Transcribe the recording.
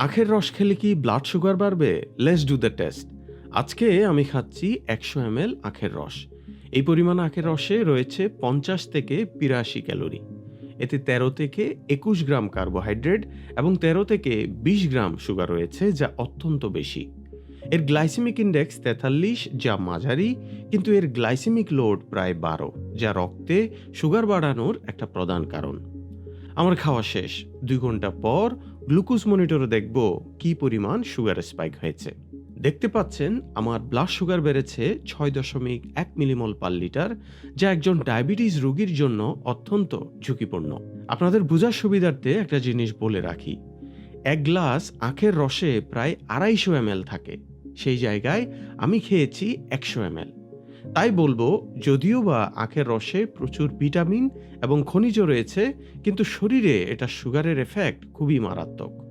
আখের রস খেলে কি ব্লাড সুগার বাড়বে? লেটস ডু দ্য টেস্ট আজকে আমি খাচ্ছি একশো এম আখের রস। এই পরিমাণ আখের রসে রয়েছে পঞ্চাশ থেকে বিরাশি ক্যালোরি। এতে তেরো থেকে একুশ গ্রাম কার্বোহাইড্রেট এবং তেরো থেকে বিশ গ্রাম সুগার রয়েছে, যা অত্যন্ত বেশি। এর গ্লাইসেমিক ইন্ডেক্স তেতাল্লিশ, যা মাঝারি, কিন্তু এর গ্লাইসেমিক লোড প্রায় বারো, যা রক্তে সুগার বাড়ানোর একটা প্রধান কারণ। আমার খাওয়া শেষ। দুই ঘণ্টা পর গ্লুকোজ মনিটরে দেখব কি পরিমাণ সুগার স্পাইক হয়েছে। দেখতে পাচ্ছেন, আমার ব্লাড সুগার বেড়েছে ছয় দশমিক এক মিলিমল পার লিটার যা একজন ডায়াবেটিস রোগীর জন্য অত্যন্ত ঝুঁকিপূর্ণ। আপনাদের বোঝার সুবিধার্থে একটা জিনিস বলে রাখি। এক গ্লাস আখের রসে প্রায় আড়াইশো এম থাকে। সেই জায়গায় আমি খেয়েছি একশো এম তাই বলব, যদিও বা আখের রসে প্রচুর ভিটামিন এবং খনিজ রয়েছে, কিন্তু শরীরে এটা সুগারের এফেক্ট খুবই মারাত্মক।